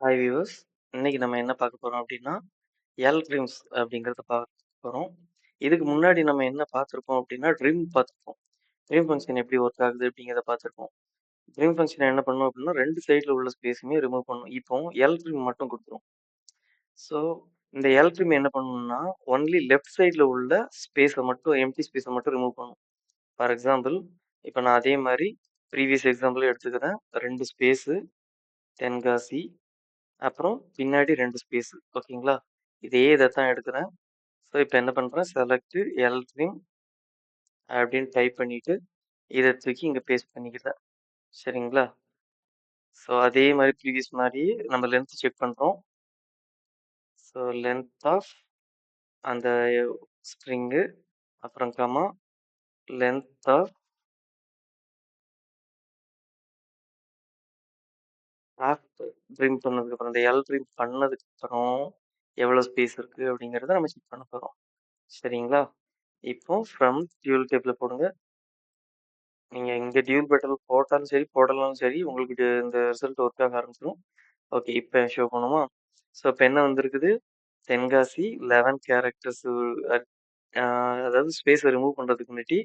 Hi viewers இன்னைக்கு நம்ம என்ன பார்க்க போறோம் அப்படின்னா எல் ட்ரீம்ஸ் அப்படிங்கிறத பார்க்க போறோம். இதுக்கு முன்னாடி நம்ம என்ன பார்த்துருக்கோம் அப்படின்னா ட்ரீம் பார்த்துருக்கோம் ட்ரீம் ஃபங்க்ஷன் எப்படி ஒர்க் ஆகுது அப்படிங்கிறத பார்த்துருக்கோம் ட்ரீம் ஃபங்க்ஷன் என்ன பண்ணணும் அப்படின்னா ரெண்டு சைடில் உள்ள ஸ்பேஸுமே ரிமூவ் பண்ணும். இப்போ எல் ட்ரீம் மட்டும் கொடுத்துரும். ஸோ இந்த எல் ட்ரீம் என்ன பண்ணணும்னா ஒன்லி லெஃப்ட் சைடில் உள்ள ஸ்பேஸை மட்டும் எம்டி ஸ்பேஸை மட்டும் ரிமூவ் பண்ணும். ஃபார் எக்ஸாம்பிள் இப்போ நான் அதே மாதிரி ப்ரீவியஸ் எக்ஸாம்பிள் எடுத்துக்கிறேன். ரெண்டு ஸ்பேஸு தென்காசி அப்புறம் பின்னாடி ரெண்டு ஸ்பேஸ் ஓகேங்களா? இதே இதை தான் எடுக்கிறேன். ஸோ இப்போ என்ன பண்ணுறேன் செலக்ட் எல் அப்படின்னு டைப் பண்ணிட்டு இதை தூக்கி இங்கே பேஸ்ட் பண்ணிக்கிறேன். சரிங்களா? ஸோ அதே மாதிரி ப்ரீவியஸ் மாதிரி நம்ம லென்த் செக் பண்ணுறோம் ஸோ லென்த் ஆஃப் அந்த ஸ்ட்ரிங்கு அப்புறம் comma length of of trim பண்ணதுக்கப்புறம் இந்த எல் ட்ரீம் பண்ணதுக்கப்புறம் எவ்வளோ ஸ்பேஸ் இருக்கு அப்படிங்கிறத நம்ம செக் பண்ண போகிறோம் சரிங்களா? இப்போ ஃப்ரம் டியூல் டேபிள் போடுங்க. நீங்கள் இங்கே டியூல் பெட்டல் போட்டாலும் சரி போடலாலும் சரி உங்களுக்கு இது- இந்த ரிசல்ட் ஒர்க் ஆக ஆரம்பிச்சிடும் ஓகே இப்போ ஷோ பண்ணுமா? ஸோ இப்போ என்ன வந்திருக்குது? தென்காசி லெவன் கேரக்டர்ஸ் அதாவது ஸ்பேஸை ரிமூவ் பண்ணுறதுக்கு முன்னாடி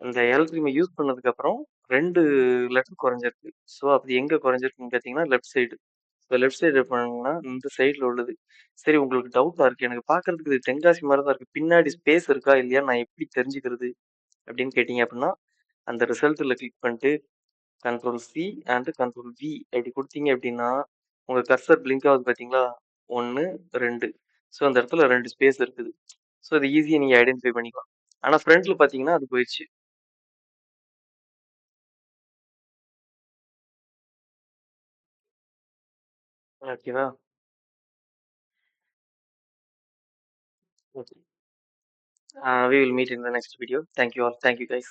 இந்த எல் யூஸ் பண்ணதுக்கப்புறம் ரெண்டு லெட்டர் குறைஞ்சிருக்கு. ஸோ அது எங்கே குறைஞ்சிருக்குன்னு பார்த்தீங்கன்னா left side so left side பண்ணீங்கன்னா இந்த சைடில் உள்ளது. சரி உங்களுக்கு டவுட்டாக இருக்குது எனக்கு பார்க்கறதுக்கு இது தென்காசி மாதிரி தான் இருக்குது பின்னாடி ஸ்பேஸ் இருக்கா இல்லையா? நான் எப்படி தெரிஞ்சுக்கிறது? அப்படின்னு கேட்டிங்க அப்படின்னா அந்த ரிசல்ட்டில் கிளிக் பண்ணிட்டு control C and control V அப்படி கொடுத்தீங்க அப்படின்னா உங்கள் கர்சர் பிளிங்க் ஆகுது பார்த்தீங்களா ஒன்று ரெண்டு. ஸோ அந்த இடத்துல ரெண்டு ஸ்பேஸ் இருக்குது. ஸோ அது ஈஸியாக நீங்கள் ஐடென்டிஃபை பண்ணிக்கலாம். ஆனால் ஃப்ரண்ட்ல பார்த்தீங்கன்னா அது Ah, ok, va. Okay. Uh, we will meet in the next video. Thank you all. Thank you guys.